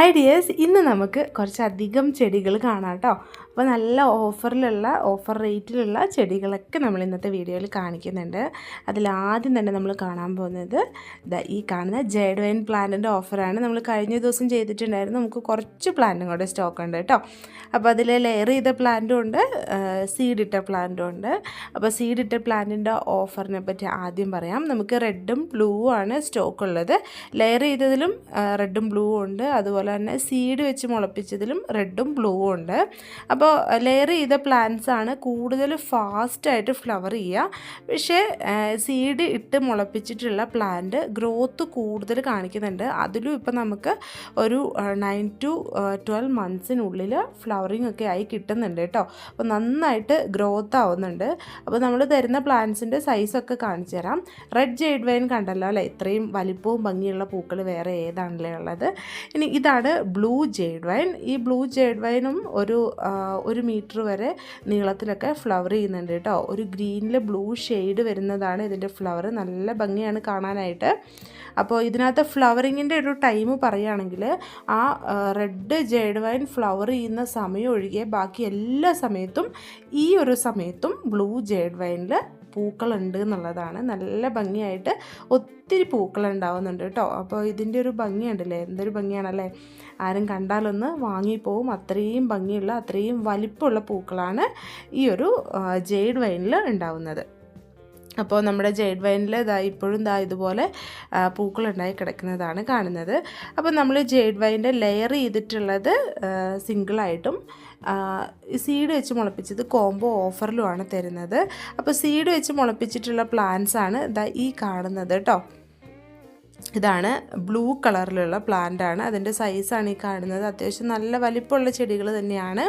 Hi dears ഇന്ന് നമുക്ക് കുറച്ചധികം ചെടികൾ കാണാം കേട്ടോ. അപ്പോൾ നല്ല ഓഫറിലുള്ള ഓഫർ റേറ്റിലുള്ള ചെടികളൊക്കെ നമ്മൾ ഇന്നത്തെ വീഡിയോയിൽ കാണിക്കുന്നുണ്ട്. അതിലാദ്യം തന്നെ നമ്മൾ കാണാൻ പോകുന്നത് ഈ കാണുന്ന ജേഡ് വൈൻ പ്ലാന്റിന്റെ ഓഫറാണ്. നമ്മൾ കഴിഞ്ഞ ദിവസം ചെയ്തിട്ടുണ്ടായിരുന്നു. നമുക്ക് കുറച്ച് പ്ലാന്റും കൂടെ സ്റ്റോക്ക് ഉണ്ട് കേട്ടോ. അപ്പോൾ അതിൽ ലെയർ ചെയ്ത പ്ലാന്റും ഉണ്ട് സീഡിട്ട പ്ലാന്റും ഉണ്ട്. അപ്പോൾ സീഡിട്ട പ്ലാന്റിന്റെ ഓഫറിനെ പറ്റി ആദ്യം പറയാം. നമുക്ക് റെഡും ബ്ലൂ ആണ് സ്റ്റോക്ക് ഉള്ളത്. ലെയർ ചെയ്തതിലും റെഡും ബ്ലൂ ഉണ്ട്. അതുപോലെ തന്നെ സീഡ് വെച്ച് മുളപ്പിച്ചതിലും റെഡും ബ്ലൂ ഉണ്ട്. അപ്പോൾ ലെയർ ചെയ്ത പ്ലാന്റ്സ് ആണ് കൂടുതൽ ഫാസ്റ്റായിട്ട് ഫ്ലവർ ചെയ്യുക. പക്ഷേ സീഡ് ഇട്ട് മുളപ്പിച്ചിട്ടുള്ള പ്ലാന്റ് ഗ്രോത്ത് കൂടുതൽ കാണിക്കുന്നുണ്ട്. അതിലും ഇപ്പം നമുക്ക് ഒരു നയൻ ടു ട്വൽവ് മന്ത്സിനുള്ളിൽ ഫ്ലവറിങ് ഒക്കെ ആയി കിട്ടുന്നുണ്ട് കേട്ടോ. അപ്പോൾ നന്നായിട്ട് ഗ്രോത്ത് ആവുന്നുണ്ട്. അപ്പോൾ നമ്മൾ തരുന്ന പ്ലാന്റ്സിന്റെ സൈസൊക്കെ കാണിച്ചു തരാം. റെഡ് ജെയ്ഡ് വൈൻ കണ്ടല്ലോ അല്ലേ? ഇത്രയും വലിപ്പവും ഭംഗിയുള്ള പൂക്കൾ വേറെ ഏതാണല്ലേ ഉള്ളത്? ഇനി ഇതാണ് ബ്ലൂ ജെയ്ഡ് വൈൻ ഈ ബ്ലൂ ജെയ്ഡ് വൈനും ഒരു ഒരു മീറ്റർ വരെ നീളത്തിലൊക്കെ ഫ്ലവർ ചെയ്യുന്നുണ്ട് കേട്ടോ. ഒരു ഗ്രീനിൽ ബ്ലൂ ഷെയ്ഡ് വരുന്നതാണ് ഇതിന്റെ ഫ്ലവർ നല്ല ഭംഗിയാണ് കാണാനായിട്ട്. അപ്പോൾ ഇതിനകത്ത് ഫ്ലവറിങ്ങിന്റെ ഒരു ടൈം പറയുകയാണെങ്കിൽ ആ റെഡ് ജേഡ് വൈൻ ഫ്ലവർ ചെയ്യുന്ന സമയം ഒഴികെ ബാക്കി എല്ലാ സമയത്തും ഈ ഒരു സമയത്തും ബ്ലൂ ജേഡ് വൈനിൽ പൂക്കളുണ്ട് എന്നുള്ളതാണ്. നല്ല ഭംഗിയായിട്ട് ഒത്തിരി പൂക്കളുണ്ടാവുന്നുണ്ട് കേട്ടോ. അപ്പോൾ ഇതിന്റെ ഒരു ഭംഗിയുണ്ടല്ലേ എന്തൊരു ഭംഗിയാണല്ലേ? ആരും കണ്ടാലൊന്ന് വാങ്ങിപ്പോവും. അത്രയും ഭംഗിയുള്ള അത്രയും വലിപ്പമുള്ള പൂക്കളാണ് ഈ ഒരു ജെയ്ഡ് വൈനിൽ ഉണ്ടാവുന്നത്. അപ്പോൾ നമ്മുടെ ജെയ്ഡ് വൈനിൽ ഇതാ ഇപ്പോഴും ഇതാ ഇതുപോലെ പൂക്കളുണ്ടായി കിടക്കുന്നതാണ് കാണുന്നത്. അപ്പോൾ നമ്മൾ ജെയ്ഡ് വൈന്റെ ലെയർ ചെയ്തിട്ടുള്ളത് സിംഗിളായിട്ടും സീഡ് വെച്ച് മുളപ്പിച്ചത് കോംബോ ഓഫറിലുമാണ് തരുന്നത്. അപ്പോൾ സീഡ് വെച്ച് മുളപ്പിച്ചിട്ടുള്ള പ്ലാന്റ്സാണ് ഇതാ ഈ കാണുന്നത് കേട്ടോ ഇതാണ് ബ്ലൂ കളറിലുള്ള പ്ലാന്റ് ആണ്. അതിന്റെ സൈസാണ് ഈ കാണുന്നത്. അത്യാവശ്യം നല്ല വലിപ്പമുള്ള ചെടികൾ തന്നെയാണ്.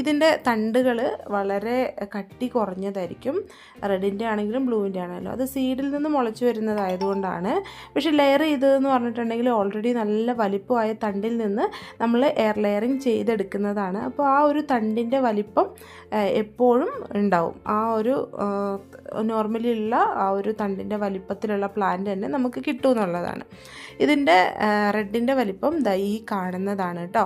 ഇതിന്റെ തണ്ടുകൾ വളരെ കട്ടി കുറഞ്ഞതായിരിക്കും. റെഡിന്റെ ആണെങ്കിലും ബ്ലൂവിന്റെ ആണെങ്കിലും. അത് സീഡിൽ നിന്ന് മുളച്ചു വരുന്നതായതുകൊണ്ടാണ്. പക്ഷേ ലെയർ ചെയ്തതെന്ന് പറഞ്ഞിട്ടുണ്ടെങ്കിൽ ഓൾറെഡി നല്ല വലിപ്പമായ തണ്ടിൽ നിന്ന് നമ്മൾ എയർ ലെയറിങ് ചെയ്തെടുക്കുന്നതാണ്. അപ്പോൾ ആ ഒരു തണ്ടിന്റെ വലിപ്പം എപ്പോഴും ഉണ്ടാവും. ആ ഒരു നോർമലി ഉള്ള ആ ഒരു തണ്ടിന്റെ വലിപ്പത്തിലുള്ള പ്ലാന്റ് തന്നെ നമുക്ക് കിട്ടും. എന്നുള്ളതാണ്. ഇതിന്റെ റെഡിന്റെ വലിപ്പം ദാ ഈ കാണുന്നതാണ് കേട്ടോ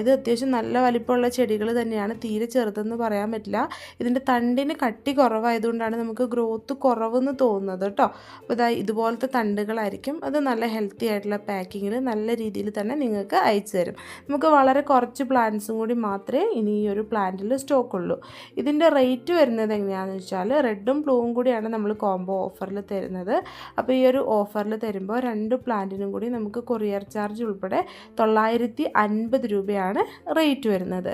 ഇത് അത്യാവശ്യം നല്ല വലിപ്പമുള്ള ചെടികൾ തന്നെയാണ്. തീരെ ചെറുതെന്ന് പറയാൻ പറ്റില്ല. ഇതിന്റെ തണ്ടിന് കട്ടി കുറവായതുകൊണ്ടാണ് നമുക്ക് ഗ്രോത്ത് കുറവെന്ന് തോന്നുന്നത് കേട്ടോ അപ്പോൾ ഇതാ ഇതുപോലത്തെ തണ്ടുകളായിരിക്കും. അത് നല്ല ഹെൽത്തി ആയിട്ടുള്ള പാക്കിങ്ങിൽ നല്ല രീതിയിൽ തന്നെ നിങ്ങൾക്ക് അയച്ചു തരും. നമുക്ക് വളരെ കുറച്ച് പ്ലാന്റ്സും കൂടി മാത്രമേ ഇനി ഈ ഒരു പ്ലാന്റിൽ സ്റ്റോക്ക് ഉള്ളൂ ഇതിന്റെ റേറ്റ് വരുന്നത് എങ്ങനെയാണെന്ന് വെച്ചാൽ റെഡും ബ്ലൂവും കൂടിയാണ് നമ്മൾ കോംബോ ഓഫറിൽ തരുന്നത്. അപ്പോൾ ഈ ഒരു ഓഫറിൽ തരുമ്പോൾ രണ്ട് പ്ലാന്റിനും കൂടി നമുക്ക് കൊറിയർ ചാർജ് ഉൾപ്പെടെ തൊള്ളായിരത്തി അൻപത് രൂപയാണ് റേറ്റ് വരുന്നത്.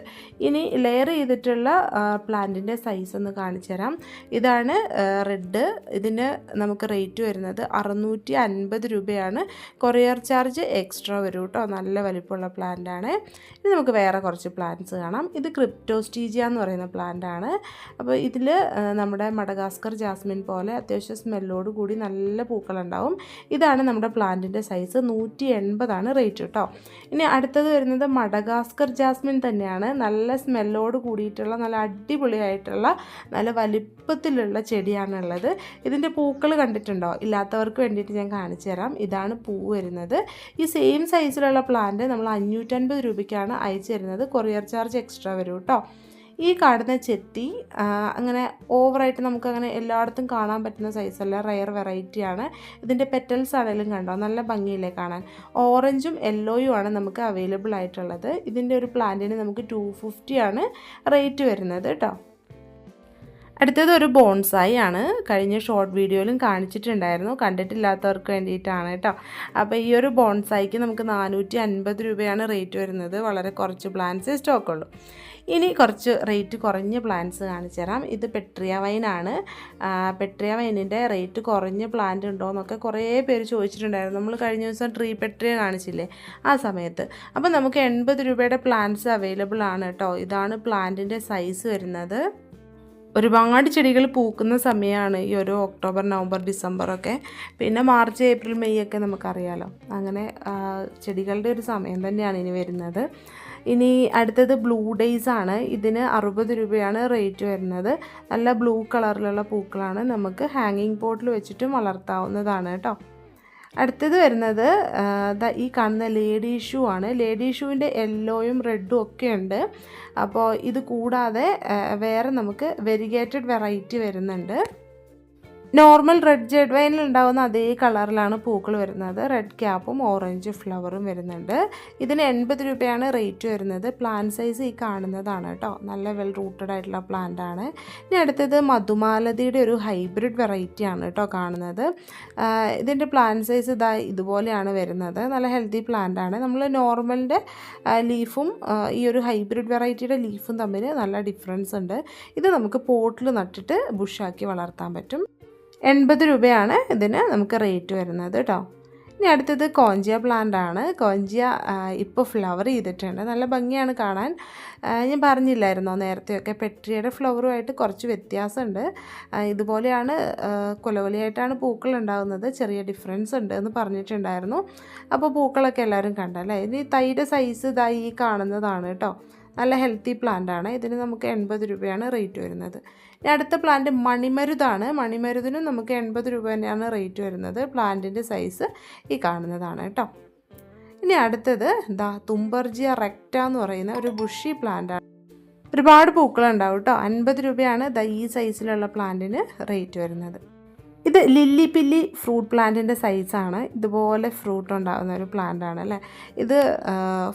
ഇനി ലെയർ ചെയ്തിട്ടുള്ള പ്ലാന്റിന്റെ സൈസ് ഒന്ന് കാണിച്ചു തരാം. ഇതാണ് റെഡ് ഇതിന് നമുക്ക് റേറ്റ് വരുന്നത് അറുന്നൂറ്റി അൻപത് രൂപയാണ്. കൊറിയർ ചാർജ് എക്സ്ട്രാ വരും കേട്ടോ. നല്ല വലിപ്പമുള്ള പ്ലാന്റാണ് ഇനി നമുക്ക് വേറെ കുറച്ച് പ്ലാന്റ്സ് കാണാം. ഇത് ക്രിപ്റ്റോസ്റ്റീജിയ എന്ന് പറയുന്ന പ്ലാന്റാണ് അപ്പോൾ ഇതിൽ നമ്മുടെ മഡഗാസ്കർ ജാസ്മിൻ പോലെ അത്യാവശ്യം സ്മെല്ലോട് കൂടി നല്ല പൂക്കളുണ്ടാവും. ഇതാണ് നമ്മുടെ പ്ലാന്റിന്റെ സൈസ് നൂറ്റി എൺപതാണ് റേറ്റ് കേട്ടോ ഇനി അടുത്തത് വരുന്നത് മഡഗാസ്കർ ജാസ്മിൻ തന്നെയാണ്. നല്ല സ്മെല്ലോട് കൂടിയിട്ടുള്ള നല്ല അടിപൊളിയായിട്ടുള്ള നല്ല വലിപ്പത്തിലുള്ള ചെടിയാണുള്ളത്. ഇതിന്റെ പൂക്കൾ കണ്ടിട്ടുണ്ടോ? ഇല്ലാത്തവർക്ക് വേണ്ടിയിട്ട് ഞാൻ കാണിച്ചു തരാം. ഇതാണ് പൂ വരുന്നത്. ഈ സെയിം സൈസിലുള്ള പ്ലാന്റ് നമ്മൾ അഞ്ഞൂറ്റൻപത് രൂപയ്ക്കാണ് അയച്ചു തരുന്നത്. കൊറിയർ ചാർജ് എക്സ്ട്രാ വരും കേട്ടോ ഈ കാണുന്ന ചെത്തി അങ്ങനെ ഓവറായിട്ട് നമുക്ക് അങ്ങനെ എല്ലായിടത്തും കാണാൻ പറ്റുന്ന സൈസല്ല റയർ വെറൈറ്റിയാണ് ഇതിന്റെ പെറ്റൽസ് ആണെങ്കിലും കണ്ടോ? നല്ല ഭംഗിയില്ലേ കാണാൻ? ഓറഞ്ചും യെല്ലോയും ആണ് നമുക്ക് അവൈലബിൾ ആയിട്ടുള്ളത്. ഇതിന്റെ ഒരു പ്ലാന്റിന് നമുക്ക് ടു ആണ് റേറ്റ് വരുന്നത് കേട്ടോ അടുത്തത് ഒരു ബോൺസായി ആണ്. കഴിഞ്ഞ ഷോർട്ട് വീഡിയോയിലും കാണിച്ചിട്ടുണ്ടായിരുന്നു. കണ്ടിട്ടില്ലാത്തവർക്ക് വേണ്ടിയിട്ടാണ് കേട്ടോ അപ്പോൾ ഈ ഒരു ബോൺസായിക്ക് നമുക്ക് നാനൂറ്റി അൻപത് രൂപയാണ് റേറ്റ് വരുന്നത്. വളരെ കുറച്ച് പ്ലാന്റ്സേ സ്റ്റോക്കുള്ളൂ ഇനി കുറച്ച് റേറ്റ് കുറഞ്ഞ പ്ലാന്റ്സ് കാണിച്ചു തരാം. ഇത് പെട്രിയ വൈനാണ് പെട്രിയ വൈനിന്റെ റേറ്റ് കുറഞ്ഞ പ്ലാന്റ് ഉണ്ടോ എന്നൊക്കെ കുറേ പേര് ചോദിച്ചിട്ടുണ്ടായിരുന്നു. നമ്മൾ കഴിഞ്ഞ ദിവസം ട്രീ പെട്രിയ കാണിച്ചില്ലേ? ആ സമയത്ത്. അപ്പോൾ നമുക്ക് എൺപത് രൂപയുടെ പ്ലാന്റ്സ് അവൈലബിൾ ആണ് കേട്ടോ ഇതാണ് പ്ലാന്റിന്റെ സൈസ് വരുന്നത്. ഒരുപാട് ചെടികൾ പൂക്കുന്ന സമയമാണ് ഈ ഒരു ഒക്ടോബർ നവംബർ ഡിസംബറൊക്കെ പിന്നെ മാർച്ച് ഏപ്രിൽ മെയ് ഒക്കെ നമുക്കറിയാലോ. അങ്ങനെ ചെടികളുടെ ഒരു സമയം തന്നെയാണ് ഇനി വരുന്നത്. ഇനി അടുത്തത് ബ്ലൂ ഡേയ്സ് ആണ്. ഇതിന് അറുപത് രൂപയാണ് റേറ്റ് വരുന്നത്. നല്ല ബ്ലൂ കളറിലുള്ള പൂക്കളാണ് നമുക്ക് ഹാങ്ങിങ് പോട്ടിൽ വെച്ചിട്ടും വളർത്താവുന്നതാണ് കേട്ടോ അടുത്തത് വരുന്നത് ഈ കാണുന്ന ലേഡി ഷൂ ആണ്. ലേഡി ഷൂവിന്റെ യെല്ലോയും റെഡും ഒക്കെ ഉണ്ട്. അപ്പോൾ ഇത് കൂടാതെ വേറെ നമുക്ക് വെരിഗേറ്റഡ് വെറൈറ്റി വരുന്നുണ്ട്. നോർമൽ റെഡ് ജെഡ് വൈനിൽ ഉണ്ടാകുന്ന അതേ കളറിലാണ് പൂക്കൾ വരുന്നത്. റെഡ് ക്യാപ്പും ഓറഞ്ച് ഫ്ലവറും വരുന്നുണ്ട്. ഇതിന് എൺപത് രൂപയാണ് റേറ്റ് വരുന്നത്. പ്ലാന്റ് സൈസ് ഈ കാണുന്നതാണ് കേട്ടോ. നല്ല വെൽ റൂട്ടഡ് ആയിട്ടുള്ള പ്ലാന്റ് ആണ്. ഇനി അടുത്തത് മധുമാലതിയുടെ ഒരു ഹൈബ്രിഡ് വെറൈറ്റി ആണ് കേട്ടോ കാണുന്നത്. ഇതിന്റെ പ്ലാന്റ് സൈസ് ഇതാ ഇതുപോലെയാണ് വരുന്നത്. നല്ല ഹെൽത്തി പ്ലാന്റ് ആണ്. നമ്മൾ നോർമലിന്റെ ലീഫും ഈ ഒരു ഹൈബ്രിഡ് വെറൈറ്റിയുടെ ലീഫും തമ്മിൽ നല്ല ഡിഫറൻസ് ഉണ്ട്. ഇത് നമുക്ക് പോട്ടിൽ നട്ടിട്ട് ബുഷാക്കി വളർത്താൻ പറ്റും. എൺപത് രൂപയാണ് ഇതിന് നമുക്ക് റേറ്റ് വരുന്നത് കേട്ടോ ഇനി അടുത്തത് കോഞ്ചിയ പ്ലാന്റ് ആണ്. കോഞ്ചിയ ഇപ്പോൾ ഫ്ലവർ ചെയ്തിട്ടുണ്ട്. നല്ല ഭംഗിയാണ് കാണാൻ. ഞാൻ പറഞ്ഞില്ലായിരുന്നോ നേരത്തെയൊക്കെ? പെട്രിയുടെ ഫ്ലവറുമായിട്ട് കുറച്ച് വ്യത്യാസമുണ്ട്. ഇതുപോലെയാണ് ആ, കൊലകൊലയായിട്ടാണ് പൂക്കൾ ഉണ്ടാകുന്നത്. ചെറിയ ഡിഫറൻസ് ഉണ്ട് എന്ന് പറഞ്ഞിട്ടുണ്ടായിരുന്നു. അപ്പോൾ പൂക്കളൊക്കെ എല്ലാവരും കണ്ടല്ലേ ഇനി തൈയുടെ സൈസ് ഇതായി കാണുന്നതാണ് കേട്ടോ നല്ല ഹെൽത്തി പ്ലാന്റ് ആണ്. ഇതിന് നമുക്ക് എൺപത് രൂപയാണ് റേറ്റ് വരുന്നത്. അടുത്ത പ്ലാന്റ് മണിമരുതാണ്. മണിമരുതിനും നമുക്ക് എൺപത് രൂപ തന്നെയാണ് റേറ്റ് വരുന്നത്. പ്ലാന്റിന്റെ സൈസ് ഈ കാണുന്നതാണ് കേട്ടോ. ഇനി അടുത്തത് എന്താ തുമ്പർജിയ റെക്റ്റ എന്ന് പറയുന്ന ഒരു ബുഷി പ്ലാന്റാണ് ഒരുപാട് പൂക്കളുണ്ടാവും കേട്ടോ. അൻപത് രൂപയാണ് ദാ ഈ സൈസിലുള്ള പ്ലാന്റിന് റേറ്റ് വരുന്നത്. ഇത് ലില്ലി പില്ലി ഫ്രൂട്ട് പ്ലാന്റിന്റെ സൈസാണ് ഇതുപോലെ ഫ്രൂട്ട് ഉണ്ടാകുന്ന ഒരു പ്ലാന്റ് ആണ് അല്ലേ? ഇത്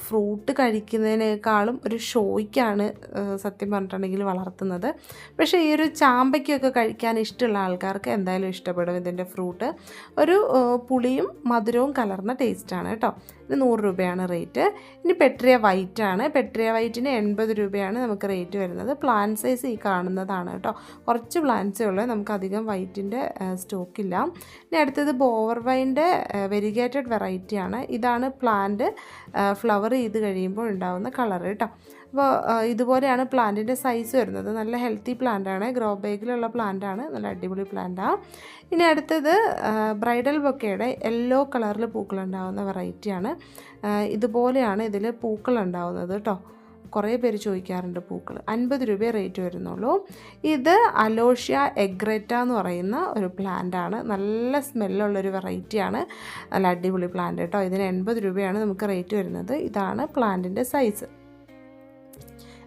ഫ്രൂട്ട് കഴിക്കുന്നതിനേക്കാളും ഒരു ഷോയ്ക്കാണ് സത്യം പറഞ്ഞിട്ടുണ്ടെങ്കിൽ വളർത്തുന്നത്. പക്ഷേ ഈ ഒരു ചാമ്പയ്ക്കൊക്കെ കഴിക്കാൻ ഇഷ്ടമുള്ള ആൾക്കാർക്ക് എന്തായാലും ഇഷ്ടപ്പെടും ഇതിന്റെ ഫ്രൂട്ട് ഒരു പുളിയും മധുരവും കലർന്ന ടേസ്റ്റാണ് കേട്ടോ. ഇത് നൂറ് രൂപയാണ് റേറ്റ്. ഇനി പെട്രിയ വൈറ്റ് ആണ്. പെട്രിയ വൈറ്റിന് എൺപത് രൂപയാണ് നമുക്ക് റേറ്റ് വരുന്നത്. പ്ലാൻ സൈസ് ഈ കാണുന്നതാണ് കേട്ടോ. കുറച്ച് പ്ലാന്റ്സേ ഉള്ളൂ. നമുക്ക് അധികം വൈറ്റിന്റെ സ്റ്റോക്കില്ല ഇനി അടുത്തത് ബോവർ വൈന്റെ വെരിഗേറ്റഡ് വെറൈറ്റിയാണ് ഇതാണ് പ്ലാന്റ് ഫ്ലവർ ചെയ്ത് കഴിയുമ്പോൾ ഉണ്ടാകുന്ന കളർ കേട്ടോ. അപ്പോൾ ഇതുപോലെയാണ് പ്ലാന്റിന്റെ സൈസ് വരുന്നത്. നല്ല ഹെൽത്തി പ്ലാന്റ് ആണ്. ഗ്രോ ബാഗിലുള്ള പ്ലാന്റ് ആണ്. നല്ല അടിപൊളി പ്ലാന്റാണ് ഇനി അടുത്തത് ബ്രൈഡൽ ബൊക്കയുടെ യെല്ലോ കളറിൽ പൂക്കളുണ്ടാകുന്ന വെറൈറ്റിയാണ് ഇതുപോലെയാണ് ഇതിൽ പൂക്കൾ ഉണ്ടാകുന്നത് കേട്ടോ കുറേ പേര് ചോദിക്കാറുണ്ട് പൂക്കൾ അൻപത് രൂപയെ റേറ്റ് വരുന്നുള്ളൂ. ഇത് അലോഷ്യ എഗ്രറ്റ എന്ന് പറയുന്ന ഒരു പ്ലാന്റ് ആണ്. നല്ല സ്മെല്ലുള്ളൊരു വെറൈറ്റിയാണ് നല്ല അടിപൊളി പ്ലാന്റ് കേട്ടോ ഇതിന് എൺപത് രൂപയാണ് നമുക്ക് റേറ്റ് വരുന്നത്. ഇതാണ് പ്ലാന്റിന്റെ സൈസ്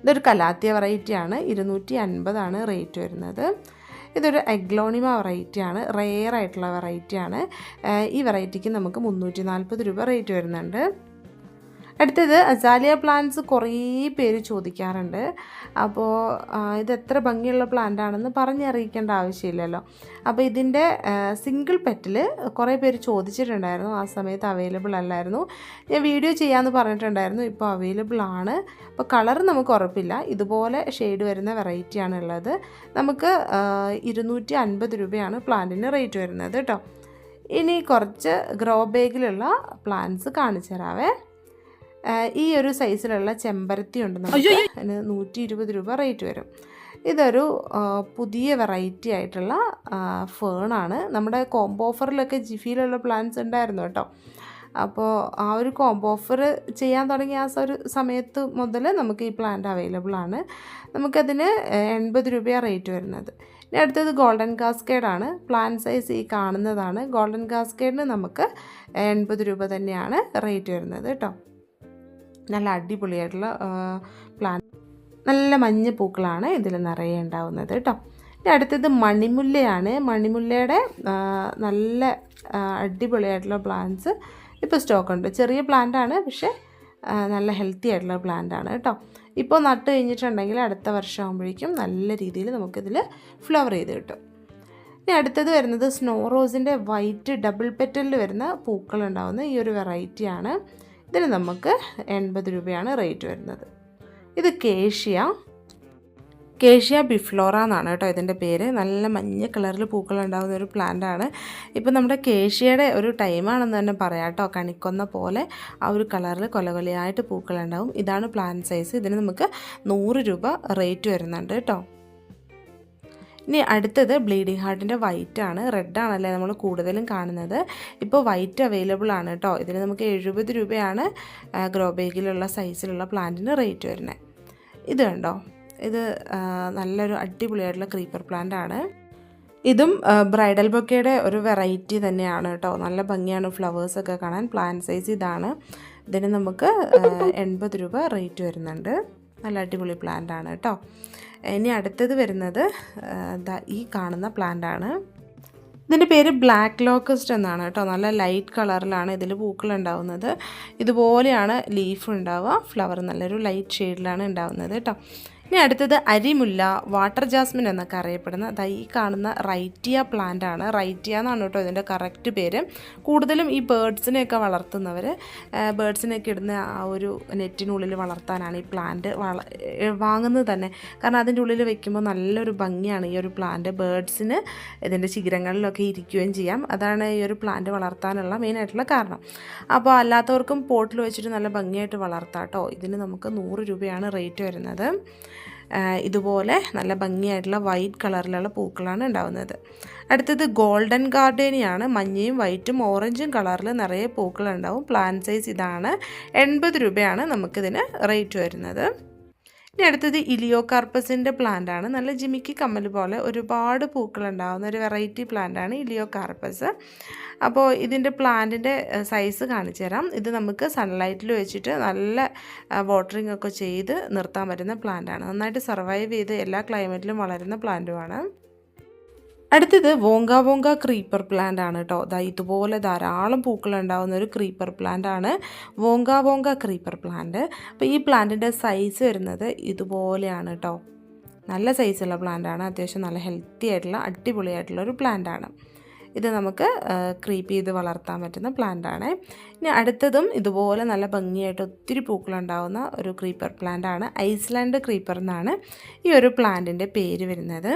ഇതൊരു കലാത്തിയ വെറൈറ്റിയാണ് ഇരുന്നൂറ്റി അൻപതാണ് റേറ്റ് വരുന്നത്. ഇതൊരു എഗ്ലോണിമ വെറൈറ്റിയാണ് റെയർ ആയിട്ടുള്ള വെറൈറ്റിയാണ് ഈ വെറൈറ്റിക്ക് നമുക്ക് മുന്നൂറ്റി നാൽപ്പത് രൂപ റേറ്റ് വരുന്നുണ്ട്. അടുത്തത് അസാലിയ പ്ലാന്റ്സ് കുറേ പേര് ചോദിക്കാറുണ്ട്. അപ്പോൾ ഇത് എത്ര ഭംഗിയുള്ള പ്ലാന്റ് ആണെന്ന് പറഞ്ഞറിയിക്കേണ്ട ആവശ്യമില്ലല്ലോ. അപ്പോൾ ഇതിന്റെ സിംഗിൾ പെറ്റിൽ കുറേ പേര് ചോദിച്ചിട്ടുണ്ടായിരുന്നു. ആ സമയത്ത് അവൈലബിൾ അല്ലായിരുന്നു. ഞാൻ വീഡിയോ ചെയ്യാമെന്ന് പറഞ്ഞിട്ടുണ്ടായിരുന്നു. ഇപ്പോൾ അവൈലബിൾ ആണ്. അപ്പോൾ കളർ നമുക്ക് ഉറപ്പില്ല. ഇതുപോലെ ഷെയ്ഡ് വരുന്ന വെറൈറ്റിയാണ് ഉള്ളത്. നമുക്ക് ഇരുന്നൂറ്റി അൻപത് രൂപയാണ് പ്ലാന്റിന് റേറ്റ് വരുന്നത് കേട്ടോ. ഇനി കുറച്ച് ഗ്രോ ബാഗിലുള്ള പ്ലാന്റ്സ് കാണിച്ചു തരാവേ. ഈ ഒരു സൈസിലുള്ള ചെമ്പരത്തി ഉണ്ട് നമുക്ക് അതിന് നൂറ്റി ഇരുപത് രൂപ റേറ്റ് വരും. ഇതൊരു പുതിയ വെറൈറ്റി ആയിട്ടുള്ള ഫേണാണ് നമ്മുടെ കോംബോ ഓഫറിലൊക്കെ ജിഫിയിലുള്ള പ്ലാൻസ് ഉണ്ടായിരുന്നു കേട്ടോ. അപ്പോൾ ആ ഒരു കോംബോ ഓഫർ ചെയ്യാൻ തുടങ്ങിയ ആ ഒരു സമയത്ത് മുതൽ നമുക്ക് ഈ പ്ലാന്റ് അവൈലബിൾ ആണ്. നമുക്കതിന് എൺപത് രൂപയാണ് റേറ്റ് വരുന്നത്. ഇനി അടുത്തത് ഗോൾഡൻ കാസ്കേഡാണ് പ്ലാൻ സൈസ് ഈ കാണുന്നതാണ്. ഗോൾഡൻ കാസ്കേഡിന് നമുക്ക് എൺപത് രൂപ തന്നെയാണ് റേറ്റ് വരുന്നത് കേട്ടോ. നല്ല അടിപൊളിയായിട്ടുള്ള പ്ലാൻ നല്ല മഞ്ഞ പൂക്കളാണ് ഇതിൽ നിറയെ ഉണ്ടാവുന്നത് കേട്ടോ ഇനി അടുത്തത് മണിമുല്ലയാണ്. മണിമുല്ലയുടെ നല്ല അടിപൊളിയായിട്ടുള്ള പ്ലാന്റ്സ് ഇപ്പോൾ സ്റ്റോക്ക് ഉണ്ട്. ചെറിയ പ്ലാന്റ് ആണ് പക്ഷേ നല്ല ഹെൽത്തി ആയിട്ടുള്ള പ്ലാന്റ് ആണ് കേട്ടോ ഇപ്പോൾ നട്ട് കഴിഞ്ഞിട്ടുണ്ടെങ്കിൽ അടുത്ത വർഷം ആകുമ്പോഴേക്കും നല്ല രീതിയിൽ നമുക്കിതിൽ ഫ്ലവർ ചെയ്ത് കിട്ടും. ഇനി അടുത്തത് വരുന്നത് സ്നോ റോസിന്റെ വൈറ്റ് ഡബിൾ പെറ്റലിൽ വരുന്ന പൂക്കളുണ്ടാവുന്ന ഈ ഒരു വെറൈറ്റിയാണ് ഇതിന് നമുക്ക് എൺപത് രൂപയാണ് റേറ്റ് വരുന്നത്. ഇത് കേഷ്യ. കേഷ്യ ബിഫ്ലോറ എന്നാണ് കേട്ടോ ഇതിന്റെ പേര്. നല്ല മഞ്ഞ കളറിൽ പൂക്കൾ ഉണ്ടാകുന്ന ഒരു പ്ലാന്റ് ആണ്. ഇപ്പോൾ നമ്മുടെ കേഷ്യയുടെ ഒരു ടൈമാണെന്ന് തന്നെ പറയാം കേട്ടോ. കണിക്കൊന്ന പോലെ ആ ഒരു കളറിൽ കൊലകൊലയായിട്ട് പൂക്കളുണ്ടാവും. ഇതാണ് പ്ലാന്റ് സൈസ് ഇതിന് നമുക്ക് നൂറ് രൂപ റേറ്റ് വരുന്നുണ്ട് കേട്ടോ. ഇനി അടുത്തത് ബ്ലീഡിങ് ഹാർട്ടിന്റെ വൈറ്റ് ആണ്. റെഡ് ആണല്ലേ നമ്മൾ കൂടുതലും കാണുന്നത്. ഇപ്പോൾ വൈറ്റ് അവൈലബിൾ ആണ് കേട്ടോ. ഇതിന് നമുക്ക് എഴുപത് രൂപയാണ് ഗ്രോ ബേഗിലുള്ള സൈസിലുള്ള പ്ലാന്റിന് റേറ്റ് വരുന്നത്. ഇത് കണ്ടോ? ഇത് നല്ലൊരു അടിപൊളിയായിട്ടുള്ള ക്രീപ്പർ പ്ലാന്റ് ആണ്. ഇതും ബ്രൈഡൽ ബൊക്കയുടെ ഒരു വെറൈറ്റി തന്നെയാണ് കേട്ടോ. നല്ല ഭംഗിയാണ് ഫ്ലവേഴ്സൊക്കെ കാണാൻ. പ്ലാന്റ് സൈസ് ഇതാണ്. ഇതിന് നമുക്ക് എൺപത് രൂപ റേറ്റ് വരുന്നുണ്ട്. നല്ല അടിപൊളി പ്ലാന്റ് ആണ് കേട്ടോ. ഇനി അടുത്തത് വരുന്നത് ഈ കാണുന്ന പ്ലാന്റ് ആണ്. ഇതിന്റെ പേര് ബ്ലാക്ക് ലോക്കസ്റ്റ് എന്നാണ് കേട്ടോ. നല്ല ലൈറ്റ് കളറിലാണ് ഇതിൽ പൂക്കൾ ഉണ്ടാവുന്നത്. ഇതുപോലെയാണ് ലീഫ് ഉണ്ടാവുക. ഫ്ലവർ നല്ലൊരു ലൈറ്റ് ഷെയ്ഡിലാണ് ഉണ്ടാവുന്നത് കേട്ടോ. ഇനി അടുത്തത് അരിമുല്ല വാട്ടർ ജാസ്മിൻ എന്നൊക്കെ അറിയപ്പെടുന്ന ദാ ഈ കാണുന്ന റൈറ്റിയ പ്ലാന്റ് ആണ്. റൈറ്റിയ എന്നാണ് കേട്ടോ ഇതിന്റെ കറക്റ്റ് പേര്. കൂടുതലും ഈ ബേഡ്സിനെയൊക്കെ വളർത്തുന്നവർ ബേഡ്സിനെയൊക്കെ ഇടുന്ന ആ ഒരു നെറ്റിനുള്ളിൽ വളർത്താനാണ് ഈ പ്ലാന്റ് വള വാങ്ങുന്നത് തന്നെ. കാരണം അതിന്റെ ഉള്ളിൽ വെക്കുമ്പോൾ നല്ലൊരു ഭംഗിയാണ് ഈ ഒരു പ്ലാന്റ് ബേഡ്സിന് ഇതിന്റെ ശിഖരങ്ങളിലൊക്കെ ഇരിക്കുകയും ചെയ്യാം. അതാണ് ഈ ഒരു പ്ലാന്റ് വളർത്താനുള്ള മെയിനായിട്ടുള്ള കാരണം. അപ്പോൾ അല്ലാത്തവർക്കും പോട്ടിൽ വെച്ചിട്ട് നല്ല ഭംഗിയായിട്ട് വളർത്താം കേട്ടോ. ഇതിന് നമുക്ക് നൂറ് രൂപയാണ് റേറ്റ് വരുന്നത്. ഇതുപോലെ നല്ല ഭംഗിയായിട്ടുള്ള വൈറ്റ് കളറിലുള്ള പൂക്കളാണ് ഉണ്ടാവുന്നത്. അടുത്തത് ഗോൾഡൻ ഗാർഡേനിയാണ് മഞ്ഞയും വൈറ്റും ഓറഞ്ചും കളറിൽ നിറയെ പൂക്കളുണ്ടാവും. പ്ലാൻ സൈസ് ഇതാണ്. എൺപത് രൂപയാണ് നമുക്കിതിന് റേറ്റ് വരുന്നത്. ഇനി അടുത്തത് ഇലിയോ കാർപ്പസിന്റെ പ്ലാന്റ് ആണ്. നല്ല ജിമിക്കി കമ്മൽ പോലെ ഒരുപാട് പൂക്കൾ ഉണ്ടാകുന്ന ഒരു വെറൈറ്റി പ്ലാന്റ് ആണ് ഇലിയോ കാർപ്പസ് അപ്പോൾ ഇതിന്റെ പ്ലാന്റിന്റെ സൈസ് കാണിച്ചു തരാം. ഇത് നമുക്ക് സൺലൈറ്റിൽ വെച്ചിട്ട് നല്ല വാട്ടറിംഗ് ഒക്കെ ചെയ്ത് നിർത്താൻ പറ്റുന്ന പ്ലാന്റ് ആണ്. നന്നായിട്ട് സർവൈവ് ചെയ്ത് എല്ലാ ക്ലൈമറ്റിലും വളരുന്ന പ്ലാന്റുമാണ് അടുത്തത് വോങ്ക വോങ്ക ക്രീപ്പർ പ്ലാന്റ് ആണ് കേട്ടോ. ദാ ഇതുപോലെ ധാരാളം പൂക്കൾ ഉണ്ടാകുന്ന ഒരു ക്രീപ്പർ പ്ലാന്റ് ആണ് വോങ്ക വോങ്ക ക്രീപ്പർ പ്ലാന്റ്. അപ്പോൾ ഈ പ്ലാന്റിന്റെ സൈസ് വരുന്നത് ഇതുപോലെയാണ് കേട്ടോ. നല്ല സൈസുള്ള പ്ലാന്റ് ആണ്. അത്യാവശ്യം നല്ല ഹെൽത്തി ആയിട്ടുള്ള അടിപൊളിയായിട്ടുള്ള ഒരു പ്ലാന്റ് ആണ്. ഇത് നമുക്ക് ക്രീപ്പ് ചെയ്ത് വളർത്താൻ പറ്റുന്ന പ്ലാന്റ് ആണ്. ഇനി അടുത്തതും ഇതുപോലെ നല്ല ഭംഗിയായിട്ട് ഒത്തിരി പൂക്കളുണ്ടാകുന്ന ഒരു ക്രീപ്പർ പ്ലാന്റ് ആണ്. ഐസ്ലാൻഡ് ക്രീപ്പർ എന്നാണ് ഈ ഒരു പ്ലാന്റിന്റെ പേര് വരുന്നത്.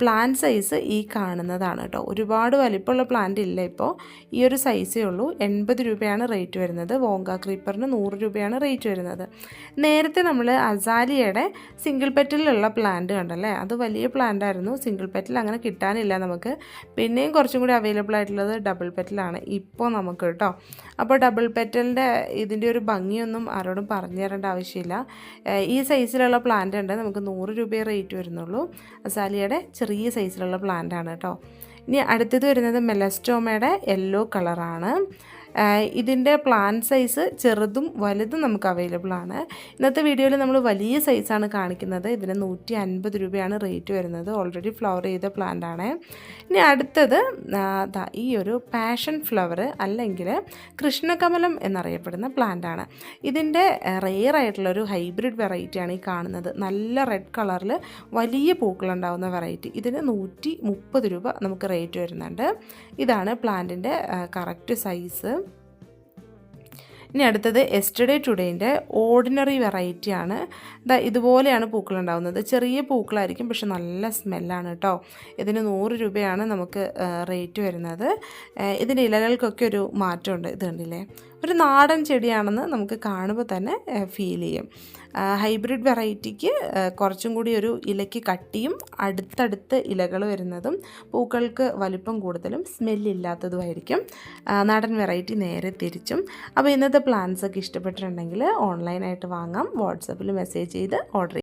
പ്ലാൻ സൈസ് ഈ കാണുന്നതാണ് കേട്ടോ. ഒരുപാട് വലിപ്പമുള്ള പ്ലാന്റ് ഇല്ല ഇപ്പോൾ ഈ ഒരു സൈസേ ഉള്ളൂ. എൺപത് രൂപയാണ് റേറ്റ് വരുന്നത്. വോങ്ക ക്രീപ്പറിന് നൂറ് രൂപയാണ് റേറ്റ് വരുന്നത്. നേരത്തെ നമ്മൾ അസാലിയയുടെ സിംഗിൾ പെറ്റിലുള്ള പ്ലാന്റ് കണ്ടല്ലേ? അത് വലിയ പ്ലാന്റ് ആയിരുന്നു. സിംഗിൾ പെറ്റിൽ അങ്ങനെ കിട്ടാനില്ല നമുക്ക്. പിന്നെയും കുറച്ചും കൂടി അവൈലബിൾ ആയിട്ടുള്ളത് ഡബിൾ പെറ്റിലാണ് ഇപ്പോൾ നമുക്ക് കേട്ടോ. അപ്പോൾ ഡബിൾ പെറ്റലിന്റെ ഇതിന്റെ ഒരു ഭംഗിയൊന്നും ആരോടും പറഞ്ഞു തരേണ്ട ആവശ്യമില്ല. ഈ സൈസിലുള്ള പ്ലാന്റ് ഉണ്ട് നമുക്ക് നൂറ് രൂപയെ റേറ്റ് വരുന്നുള്ളൂ. അസാലിയയുടെ ചെറിയ സൈസിലുള്ള ആണ് കേട്ടോ. ഇനി അടുത്തത് വരുന്നത് മെലസ്റ്റോമയുടെ യെല്ലോ കളറാണ് ഇതിന്റെ പ്ലാൻ സൈസ് ചെറുതും വലുതും നമുക്ക് അവൈലബിൾ ആണ്. ഇന്നത്തെ വീഡിയോയിൽ നമ്മൾ വലിയ സൈസാണ് കാണിക്കുന്നത്. ഇതിന് നൂറ്റി അൻപത് രൂപയാണ് റേറ്റ് വരുന്നത്. ഓൾറെഡി ഫ്ലവർ ചെയ്ത പ്ലാന്റ് ആണ്. ഇനി അടുത്തത് ഈ ഒരു പാഷൻ ഫ്ലവർ അല്ലെങ്കിൽ കൃഷ്ണകമലം എന്നറിയപ്പെടുന്ന പ്ലാന്റ് ആണ്. ഇതിന്റെ റെയർ ആയിട്ടുള്ളൊരു ഹൈബ്രിഡ് വെറൈറ്റിയാണ് ഈ കാണുന്നത്. നല്ല റെഡ് കളറിൽ വലിയ പൂക്കളുണ്ടാവുന്ന വെറൈറ്റി ഇതിന് നൂറ്റി രൂപ നമുക്ക് റേറ്റ് വരുന്നുണ്ട്. ഇതാണ് പ്ലാന്റിന്റെ കറക്റ്റ് സൈസ് ഇനി അടുത്തത് എസ്റ്റർഡേ ടുഡേന്റെ ഓർഡിനറി വെറൈറ്റി ആണ്. ദാ ഇതുപോലെയാണ് പൂക്കൾ ഉണ്ടാകുന്നത് ചെറിയ പൂക്കളായിരിക്കും പക്ഷെ നല്ല സ്മെല്ലാണ് കേട്ടോ ഇതിന് നൂറ് രൂപയാണ് നമുക്ക് റേറ്റ് വരുന്നത്. ഇതിന്റെ ഇലകൾക്കൊക്കെ ഒരു മാറ്റമുണ്ട്. ഇത് കണ്ടില്ലേ? ഒരു നാടൻ ചെടിയാണെന്ന് നമുക്ക് കാണുമ്പോൾ തന്നെ ഫീൽ ചെയ്യും. ഹൈബ്രിഡ് വെറൈറ്റിക്ക് കുറച്ചും കൂടി ഒരു ഇലയ്ക്ക് കട്ടിയും അടുത്തടുത്ത് ഇലകൾ വരുന്നതും പൂക്കൾക്ക് വലിപ്പം കൂടുതലും സ്മെല്ലില്ലാത്തതുമായിരിക്കും നാടൻ വെറൈറ്റി നേരെ തിരിച്ചും. അപ്പോൾ ഇന്നത്തെ പ്ലാൻസ് ഒക്കെ ഇഷ്ടപ്പെട്ടിട്ടുണ്ടെങ്കിൽ ഓൺലൈനായിട്ട് വാങ്ങാം. വാട്സപ്പിൽ മെസ്സേജ് ചെയ്ത് ഓർഡർ